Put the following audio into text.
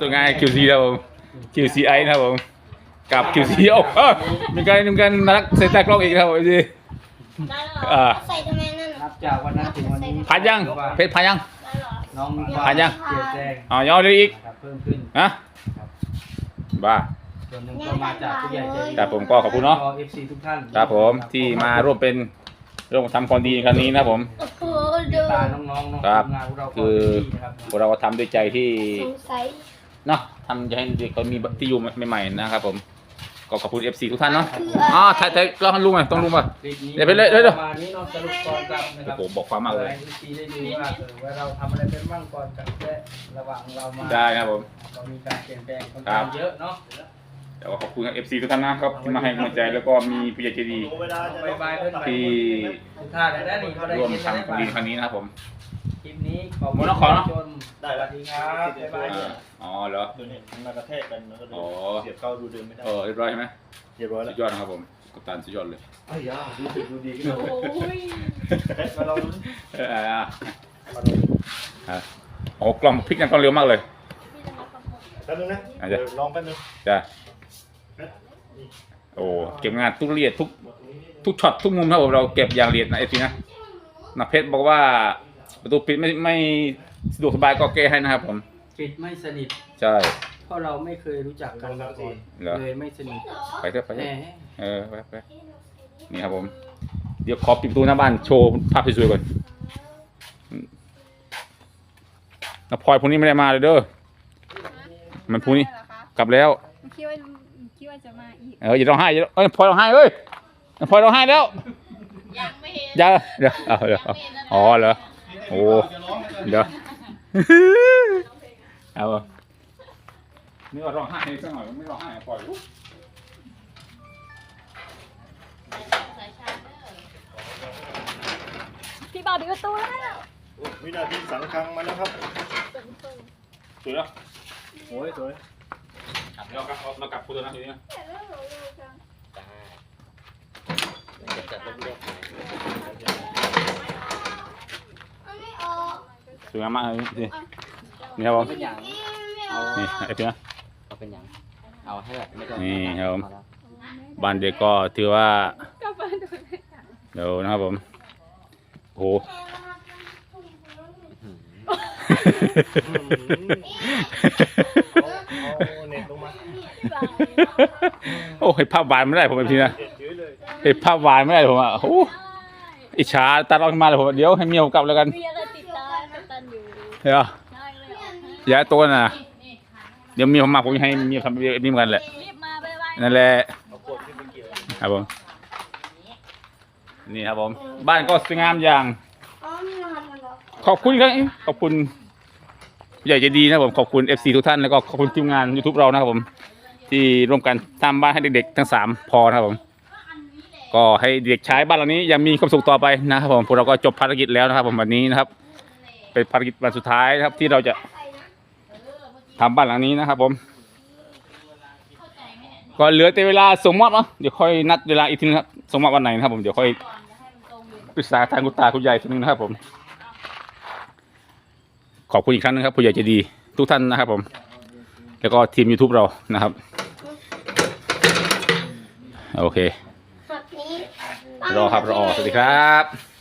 ตัวงาน QC ครับผม QCI นะครับผม กับ QC โอ้เออมีการมีการนักเซตตากล้องอีกนะครับผมจีได้เหรออ่าใส่ทำไมนั่นนับจากวันนั้นถึงวันนี้ผ่านยัง เพชรผ่านยัง ได้เหรอ น้องมีควาผ่ามนยัง เปลี่ยนแปลงอ๋อยอดเลยอีกนะครับเพิ่มขึ้นนะบ้า ส่วนหนึ่งก็มาจากผู้ใหญ่ใจดีครับผมก็ขอบคุณเนาะ ก็ FC ทุกท่านครับผมที่มาร่วมเป็นร่วมทำความดีในครั้งนี้นะครับผม โอ้โหดูตาน้องๆน้องครับ ทีมงานของเราก็คือเต็มที่นะครับพวกเราก็ทำด้วยใจที่สงสัย เนาะทำจะให้เด็กเขามีที่อยู่ใหม่ๆนะครับผมก็ขอบคุณ FC ทุกท่านเนาะคืออ๋อถ่ายถ่ายเราให้ลุงหน่อยต้องลุงป่ะคลิปนี้เดี๋ยวไปเลยเดี๋ยวเดี๋ยวประมาณนี้เนาะสรุปก่อนกลับนะคโอ้รับโหบอกความมากเลย ให้ FC ได้ดูว่าเออว่าเราทำอะไรเป็นบ้างก่อนกลับและระหว่างเรามาได้นะครับผมก็มีการเปลี่ยนแปลงค่อนครัข้าบงเยอะเนาะแต่ว่าขอบคุณ FC ทุกท่านนะครับที่มาให้กำลังใจแล้วก็มีผู้ใหญ่ใจดี บายบายเพื่อนที่ ทุกท่านเลยนะนี่เขาได้ร่วมกินทำความดีในครั้งนี้นะครับผมคลิปนี้ขอบ หมคุดณแล้วขอเนอะผู้ชมสวัสดีครับบ๊ายบาย อ่าอ๋อเหรอ ตัวนี้มันมากระแทกกันมันก็เลยอ๋อ เสียบเข้าดูเดิมไม่ได้เออเรียบร้อยใช่ไหมเรียบร้อยสุแล้วดยอดนะครับผมกัปตันสุดยอดเลยเอ้ยอะดูสึกดูดีขึ้นแล้วโอ้ยมาลองดูเอออ่าอ่าโอ้กล้องพลิกกันกล้องเร็วมากเลย แป๊บนึงนะอะเดี๋ยวลองแป๊บนึงจ้ะโอ้เก็บงานทุกละเอียดทุกทุกช็อตทุกมุมครับผมเราเก็บอย่างละเอียดนะเอฟีนะนักเพชรบอกว่า ประตูปิดไม่ไม่สะดวกสบายก็แก้ให้นะครับผม ปิดไม่สนิท ใช่ เพราะเราไม่เคยรู้จักกันมาก่อนเหรอ เลยไม่สนิทไปเถอะไปเถแหอะมเออไปไปนี่ครับผม เดี๋ยวขอปิดประตูหน้าบ้านโชว์ภาพสวยๆก่อนอืมแล้วพลอยพรุ่งนี้ไม่ได้มาเลยเด้อ มันพรุ่งนี้กลับแล้ว คิดว่าคิดว่าจะมาอีก เอออย่าร้องไห้อย่าเอ้ยพลอยร้องไห้เอ้ยพลอยร้องไห้แล้วยังไม่เห็นอย่าเดี๋ยวเอาเดี๋ยวเอาอ๋อเหรอ โอ้เดี๋ยวเอานี่ว่าร้องไห้สักหน่อยไม่ร้องไห้ปล่อยพี่บ่าวปิดประตูแล้วโอ้วินาทีสังคังมาแล้วครับสวยแล้วโอ้ยสวยเดี๋ยวกลับมากลับพูดนะทีนี้นะมันไม่ออก ส วยงามมากเลยนี่นี่ครับผมเป็นอย่างนี่ไม่ออกนี่ไอ้เพื่อน เอาเป็นอย่างเอาให้แบบไม่ต้องนี่ครับผม พอแล้วบ้านเด็กก็ถือว่าก็เปิดดูเลยเดี๋ยวนะครับผมโอ้โหเอาเน็ตลงมาโอ้เห็นภาพหวานไม่ได้ผมแบบนี้นะเด็ดยื้อเลย เห็นภาพหวานไม่ได้ผมอะโอ้โหอิจฉาตัดออกมาเลยผมเดี๋ยวให้เมียผมกลับแล้วกัน มีอะไรติดตา กัตันอยู่เดี๋ยวได้เลยเหรอย้ายตัวน่ะ เดี๋ยวเมียผมมาผมจะให้เมียทำแบบนี้เหมือนกันแหละรีบมาไปไว้นั่นแหละเอากดขึ้นไปเกี่ยวครับผม นี่ครับผม บ้านก็สวยงามอย่าง อ๋อมีรหัสมันเหรอขอบคุณครับขอบคุณใหญ่ใจดีนะครับผมขอบคุณ FC ทุกท่านแล้วก็ขอบคุณทีมงาน YouTube เรานะครับผม ที่ร่วมกันทำบ้านให้เด็กๆ ทั้งสามพอนะครับผม ก็ให้เด็กใช้บ้านหลังนี้ยังมีความสุขต่อไปนะครับผมพวกเราก็จบภารกิจแล้วนะครับผมวันนี้นะครับ เป็นภารกิจวันสุดท้ายนะครับ ที่เราจะทำบ้านหลังนี้นะครับ ผม ก็เหลือแต่เวลาส่งมอบเนาะเดี๋ยวค่อยนัดเวลาอีกทีนะครับส่งมอบวันไหนนะครับ ผมเดี๋ยวค่อยปรึกษาทางคุณตาคุณยายทีนึงนะครับ ผม ขอบคุณอีกครั้งนึงครับผู้ใหญ่ใจดีทุกท่านนะครับ ผม แล้วก็ทีม YouTube เรานะครับ โอเคหักนี้รอครับรอสวัสดีครับ